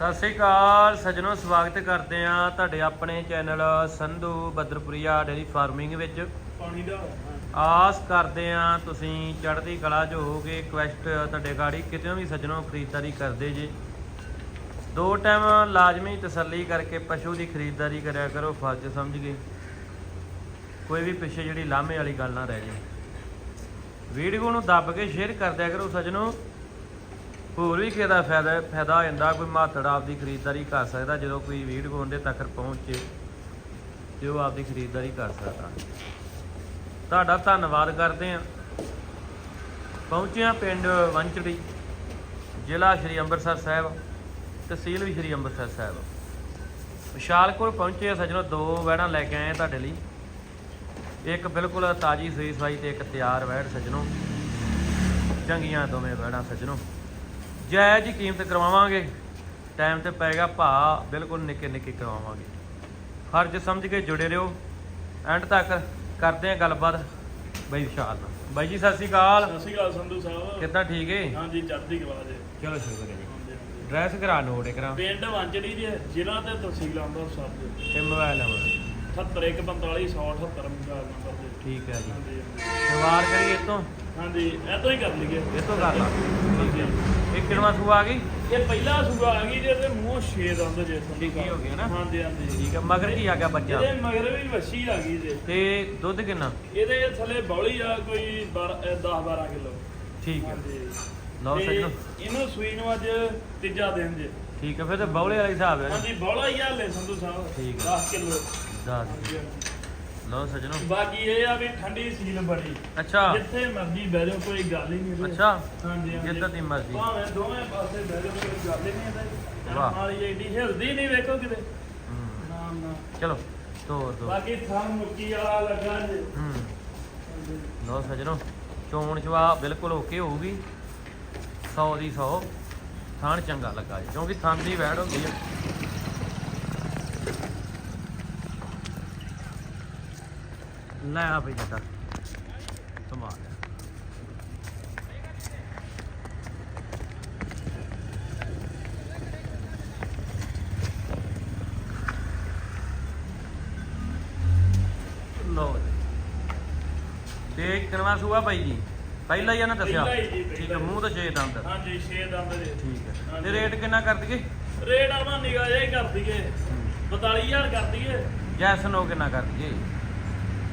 ਸਤਿ ਸ੍ਰੀ ਅਕਾਲ ਸੱਜਣੋ ਸਵਾਗਤ ਕਰਦੇ ਆ ਤੁਹਾਡੇ ਆਪਣੇ channel Sandhu Badarpuria dairy farming ਵਿੱਚ। ਪਾਣੀ ਦਾ ਆਸ ਕਰਦੇ ਆ ਤੁਸੀਂ ਚੜ੍ਹਦੀ ਕਲਾ 'ਚ ਹੋਗੇ ਕੁਐਸਟ ਤੁਹਾਡੇ ਗਾੜੀ ਕਿਤੇ ਵੀ ਸੱਜਣੋ ਖਰੀਦਦਾਰੀ ਕਰਦੇ ਜੇ। ਦੋ ਟਾਈਮ ਲਾਜ਼ਮੀ ਤਸੱਲੀ ਕਰਕੇ ਪਸ਼ੂ ਦੀ ਖਰੀਦਦਾਰੀ ਕਰਿਆ ਕਰੋ ਫਰਜ਼ ਸਮਝ ਕੇ। ਕੋਈ ਵੀ ਪਿੱਛੇ ਜਿਹੜੀ ਲਾਮੇ ਵਾਲੀ ਗੱਲ ਨਾ ਰਹਿ ਜੇ। ਵੀਡੀਓ ਨੂੰ ਦੱਬ ਕੇ ਸ਼ੇਅਰ ਕਰ ਦਿਆ ਕਰੋ ਸੱਜਣੋ। ਹੋਰ ਵੀ ਕਿਸੇ ਦਾ ਫਾਇਦਾ ਫਾਇਦਾ ਹੋ ਜਾਂਦਾ, ਕੋਈ ਮਾਤੜ ਆਪਦੀ ਖਰੀਦਦਾਰੀ ਕਰ ਸਕਦਾ, ਜਦੋਂ ਕੋਈ ਵੀਡੀਓ ਉਹਦੇ ਤੱਕ ਪਹੁੰਚੇ, ਤੇ ਉਹ ਆਪਦੀ ਖਰੀਦਦਾਰੀ ਕਰ ਸਕਦਾ। ਤੁਹਾਡਾ ਧੰਨਵਾਦ ਕਰਦੇ ਹਾਂ। ਪਹੁੰਚਿਆ ਪਿੰਡ ਵੰਚੜੀ, ਜ਼ਿਲ੍ਹਾ ਸ਼੍ਰੀ ਅੰਮ੍ਰਿਤਸਰ ਸਾਹਿਬ, ਤਹਿਸੀਲ ਵੀ ਸ਼੍ਰੀ ਅੰਮ੍ਰਿਤਸਰ ਸਾਹਿਬ। ਵਿਸ਼ਾਲਪੁਰ ਪਹੁੰਚੇ ਹਾਂ ਦੋ ਵਹਿੜਾਂ ਲੈ ਕੇ ਆਏ ਤੁਹਾਡੇ ਲਈ। ਇੱਕ ਬਿਲਕੁਲ ਤਾਜੀ ਸੂਈ ਸਵਾਈ ਤੇ ਇੱਕ ਤਿਆਰ ਵਹਿੜ ਸੱਜਣੋ। ਚੰਗੀਆਂ ਦੋਵੇਂ ਵਹਿੜਾਂ ਸੱਜਣੋ। ਜਾਇਜ਼ ਹੀ ਕੀਮਤ ਕਰਵਾਵਾਂਗੇ। ਟਾਈਮ ਤੇ ਪਏਗਾ ਭਾ ਬਿਲਕੁਲ ਨਿੱਕੇ ਨਿੱਕੇ ਕਰਵਾਵਾਂਗੇ। ਫਰਜ਼ ਸਮਝ ਕੇ ਜੁੜੇ ਰਹੋ। ਐਂਡ ਤੱਕ ਕਰਦੇ ਆ ਗੱਲਬਾਤ ਬਾਈ ਵਿਸ਼ਾਲ ਨਾਲ। ਬਾਈ ਜੀ ਸਤਿ ਸ਼੍ਰੀ ਅਕਾਲ। ਸਤਿ ਸ਼੍ਰੀ ਅਕਾਲ ਸੰਧੂ ਸਾਹਿਬ। ਕਿੱਦਾਂ ਠੀਕ ਏ? ਹਾਂਜੀ ਚੜ੍ਹਦੀ ਕਲਾ ਦੇ ਚਲੋ ਸ਼ੁਕਰ ਹੈ ਜੀ। ਡਰੈਸ ਕਰਾ ਨੋਟ ਕਰਾਂ। ਪਿੰਡ ਵਾਂਚੜੀ ਜੇ ਜ਼ਿਲ੍ਹਾ ਤੇ ਤਹਿਸੀਲ ਅੰਮ੍ਰਿਤਸਰ ਦੇ ਤੇ ਮੋਬਾਈਲ ਨੰਬਰ। 78145 178 ਮੋਬਾਈਲ ਨੰਬਰ ਦੇ ਠੀਕ ਹੈ ਜੀ। ਹਾਂਜੀ ਸ਼ੁਰੂਆਤ ਕਰੀਏ ਇਹ ਤੋਂ ਹਾਂਜੀ ਇਤੋਂ ਹੀ ਕਰ ਲਈਏ। ਇਹ ਤੋਂ ਕਰ ਲਾ। ਠੀਕ ਹੈ ਇਹ ਕਿਨਵਾ ਸੂ ਆ ਗਈ? ਇਹ ਪਹਿਲਾ ਸੂਆ ਆ ਗਈ ਜੇ ਤੇ ਮੂੰਹ ਛੇ ਦੰਦ ਜੇ ਸੰਧੂ ਠੀਕ ਹੀ। ਹੋ ਗਿਆ ਨਾ? ਹਾਂਜੀ ਹਾਂਜੀ। ਠੀਕ ਹੈ ਮਗਰ ਕੀ ਆ ਗਿਆ ਬੱਚਾ? ਇਹਦੇ ਮਗਰ ਵੀ ਵੱਛੀ ਆ ਗਈ ਜੇ ਤੇ ਦੁੱਧ ਕਿੰਨਾ? ਇਹਦੇ ਥੱਲੇ ਬੌਲੀ ਆ ਕੋਈ 10 12 ਕਿਲੋ। ਠੀਕ ਹੈ। ਲਓ ਸੱਜਣੋ। ਇਹਨੂੰ ਸੂਈ ਨੂੰ ਅੱਜ ਤੀਜਾ ਦਿਨ ਜੇ। ਠੀਕ ਹੈ ਫਿਰ ਤੇ ਬੌਲੇ ਵਾਲਾ ਹਿਸਾਬ ਹੈ। ਹਾਂਜੀ ਬੌਲਾ ਹੀ ਹਾਲੇ ਸੰਧੂ ਸਾਹਿਬ ਠੀਕ ਆ। 10 ਕਿਲੋ। ਲਓ ਸੱਜਣੋ। ਬਾਕੀ ਇਹ ਆ ਵੀ ਠੰਡੀ ਸੀਲ ਬੜੀ। ਅੱਛਾ। ਜਿੱਥੇ ਮਰਜ਼ੀ ਬਹਿ ਜਾਓ ਕੋਈ ਗੱਲ ਹੀ ਨਹੀਂ ਇਹਦੇ। ਅੱਛਾ। ਹਾਂਜੀ ਹਾਂਜੀ। ਜਿੱਦਾਂ ਦੀ ਮਰਜ਼ੀ। ਭਾਵੇਂ ਦੋਵੇਂ ਪਾਸੇ ਬਹਿ ਜਾਓ ਕੋਈ ਗੱਲ ਹੀ ਨਹੀਂ ਇਹਦੇ ਵਾਹ। ਮਾਲੀ ਏਡੀ ਹਿਲਦੀ ਨਹੀਂ ਵੇਖੋ ਕਿਤੇ। ਹੂੰ। ਨਾ ਨਾ ਚਲੋ ਤੋਰ ਦੋ। ਬਾਕੀ ਥਾਂ ਮੁੱਕੀ ਵਾਲਾ ਲੱਗਾ ਜੇ। ਹੂੰ। ਲਓ ਸੱਜਣੋ ਚੋਣ ਚਵਾ ਬਿਲਕੁਲ ਓਕੇ ਹੋਊਗੀ। 100 ਦੀ 100 ਥਾਣ ਚੰਗਾ ਲੱਗਾ ਜੀ ਕਿਉਂਕਿ ਥਾਂ ਦੀ ਵੈੜ ਹੁੰਦੀ ਹੈ ਲੈ ਆ ਬਈ ਜੱਟਾ ਕਮਾਲ ਹੈ ਜੀ। ਤੇ ਕਿਨਵਾ ਸੂਆ ਬਾਈ ਜੀ। ਪਹਿਲਾਂ ਹੀ ਇਹਨਾਂ ਦੱਸਿਆ। ਪਹਿਲਾਂ ਹੀ ਜੀ, ਠੀਕ ਹੈ। ਮੂੰਹ ਤੇ ਛੇ ਦੰਦ। ਹਾਂਜੀ 6 ਦੰਦ ਜੇ ਠੀਕ ਹੈ। ਹਾਂਜੀ। ਤੇ ਰੇਟ ਕਿੰਨਾ ਕਰ ਦਈਏ? ਰੇਟ ਆਪਾਂ ਨਿਗਾਹ ਹੀ ਕਰ ਦਈਏ। 42000 ਕਰ ਦਈਏ। ਜੈਸਨ ਕਿੰਨਾ ਕਰ ਦਈਏ?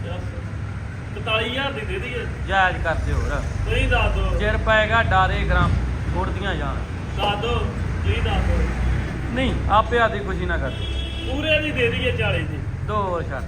42000 ਦੀ ਦੇ ਦਈਏ। ਜਾਇਜ਼ ਕਰਦੇ ਹੋਰ। ਤੁਸੀਂ ਦੱਸ ਦਿਓ। ਚਿਰ ਪਏਗਾ ਡਾਰੇ ਗ੍ਰਾਮ ਛੋੜਦੀਆਂ ਜਾਣ ਦੱਸ ਦਿਓ ਤੁਸੀਂ ਦੱਸ ਦਿਓ। ਨਹੀਂ ਆਪੇ ਆਦੀ ਖੁਸ਼ੀ ਨਾ ਕਰ। ਪੂਰੇ ਦੀ ਦੇ ਦਈਏ 40 ਦੀ। ਦੋ ਹੋਰ ਛੱਡ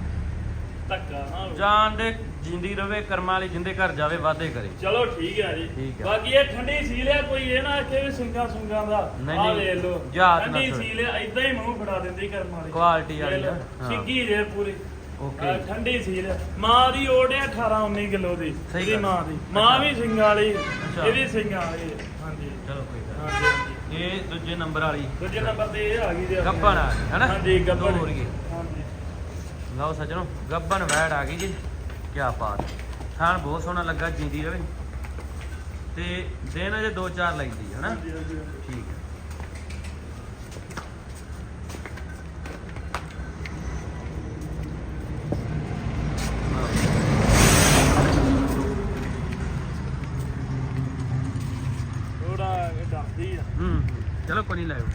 ਧੱਕਾ ਹਾਂ ਜਾਨ ਦੇ ਜਿੰਦੀ ਰਵੇ ਕਰਮਾਂ ਵਾਲੀ ਜਿੰਦੇ ਘਰ ਜਾਵੇ ਵਾਦੇ ਕਰੇ। ਚਲੋ ਠੀਕ ਹੈ ਜੀ। ਠੀਕ ਹੈ। ਬਾਕੀ ਇਹ ਠੰਡੀ ਸੀਲ ਹੈ ਕੋਈ ਇਹ ਨਾ ਇੱਥੇ ਵੀ ਸਿੰਗਾ ਸੁੰਗਾ ਦਾ। ਨਹੀਂ, ਨਹੀਂ, ਲੈ ਨਾ ਠੰਡੀ ਛੋੜ। ਸੀਲ ਹੈ ਇਦਾਂ ਹੀ ਮੂੰਹ ਫੜਾ ਦਿੰਦੀ ਕਰਮ ਵਾਲੀ। ਕੁਆਲਿਟੀ ਵਾਲੀ ਲੈ ਨਾ, ਹਾਂ। ਸਿੱਗੀ ਜੇ ਪੂਰੀ। ਓਕੇ ਠੰਡੀ ਸੀਲ ਹੈ ਮਾਂ ਦੀ ਓੜ ਹੈ 18 19 ਕਿਲੋ ਦੀ ਸਹੀ ਇਹਦੀ ਗੱਲ। ਮਾਂ ਦੀ ਮਾਂ ਵੀ ਸਿੰਗਾ ਵਾਲੀ ਅੱਛਾ। ਇਹ ਵੀ ਸਿੰਗਾ ਵਾਲੀ ਹੈ। ਹਾਂਜੀ ਚਲੋ ਕੋਈ ਗੱਲ ਹਾਂਜੀ ਹਾਂਜੀ ਨੀ। ਇਹ ਦੂਜੇ ਨੰਬਰ ਵਾਲੀ ਦੂਜੇ ਨੰਬਰ ਤੇ ਇਹ ਆ ਗਈ ਜੀ ਆਪਣੀ। ਗੱਬਣ ਆ ਗਈ, ਹੈਨਾ? ਹਾਂਜੀ ਗੱਬਣ ਦੋ ਗਏ। ਹਾਂਜੀ ਲਓ ਸੱਜਣੋ ਗੱਬਨ ਵੈੜ ਆ ਗਈ ਜੀ ਕੀ ਬਾਤ ਥਾਣ ਬਹੁਤ ਸੋਹਣਾ ਲੱਗਾ ਜਿੰਦੀ ਰਵੇ ਤੇ ਦਿਨ ਅਜੇ 2-4 ਲੱਗਦੀ ਹੈ ਨਾ ਹਾਂਜੀ ਹਾਂਜੀ ਹਾਂਜੀ। ਠੀਕ ਹੈ ਥੋੜਾ ਇਹ ਦੱਸਦੀ ਆ। ਹੂੰ ਹੂੰ। ਚਲੋ ਕੋਈ ਨਹੀਂ ਲਾਇਓ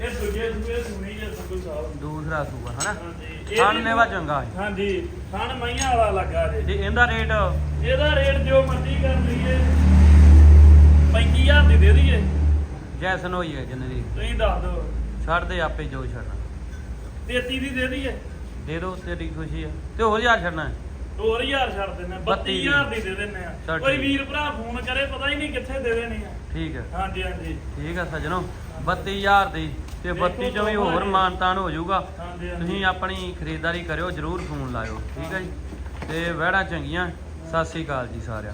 ਇਹ ਦੂਜੇ ਸੂਏ ਸੁਣੀ ਜੇ ਸੰਧੂ ਸਾਹਿਬ ਦੂਸਰਾ ਸੂਆ ਹਨਾ? ਹਾਂਜੀ ਇਹ ਥਣ ਵੀ- ਨੇਵਾ ਚੰਗਾ ਹੈ ਹਾਂਜੀ ਥਣ ਮਈਆਂ ਵਾਲਾ ਲੱਗਾ ਜੇ। ਤੇ ਇਹਦਾ ਰੇਟ? ਇਹਦਾ ਰੇਟ ਜੋ ਮਰਜ਼ੀ ਕਰ ਲਈਏ। 35000 ਦੀ ਦੇ ਦਈਏ। ਜੈਸਨ ਹੋਈ ਹੈ ਜਿੰਨੇ ਦੀ। ਤੁਸੀਂ ਦੱਸ ਦਿਓ। ਛੱਡ ਦੇ ਆਪੇ ਜੋ ਛੱਡਣਾ। 33 ਦੀ ਦੇ ਦਈਏ? ਦੇ ਦੋ ਤੇਰੀ ਖੁਸ਼ੀ ਹੈ ਤੇ ਹੋਰ ਯਾਰ ਛੱਡਣਾ ਹੈ। 2000 ਛੱਡ ਦਿੰਦੇ 32000 ਦੀ ਦੇ ਦਿੰਦੇ ਆ। ਕੋਈ। ਵੀਰ ਭਰਾ ਫੋਨ ਕਰੇ ਪਤਾ ਹੀ ਨਹੀਂ ਕਿੱਥੇ ਦੇ ਦੇਣੀ ਆ। ਠੀਕ ਹੈ ਹਾਂਜੀ ਹਾਂਜੀ। ਠੀਕ ਹੈ ਸੱਜਣੋ 32000 ਦੀ ਤੇ ਦੇਖੋ 32 ਚੋਂ ਵੀ ਹੋਰ ਮਾਨਤਾਨ ਹੋ ਜਾਊਗਾ। ਤੁਸੀਂ ਆਪਣੀ ਖਰੀਦਦਾਰੀ ਕਰਿਓ ਜਰੂਰ ਫੋਨ ਲਾਇਓ। ਠੀਕ ਹੈ ਜੀ। ਤੇ ਵਹਿੜਾਂ ਚੰਗੀਆਂ। ਸਤਿ ਸ੍ਰੀ ਅਕਾਲ ਜੀ ਸਾਰਿਆਂ।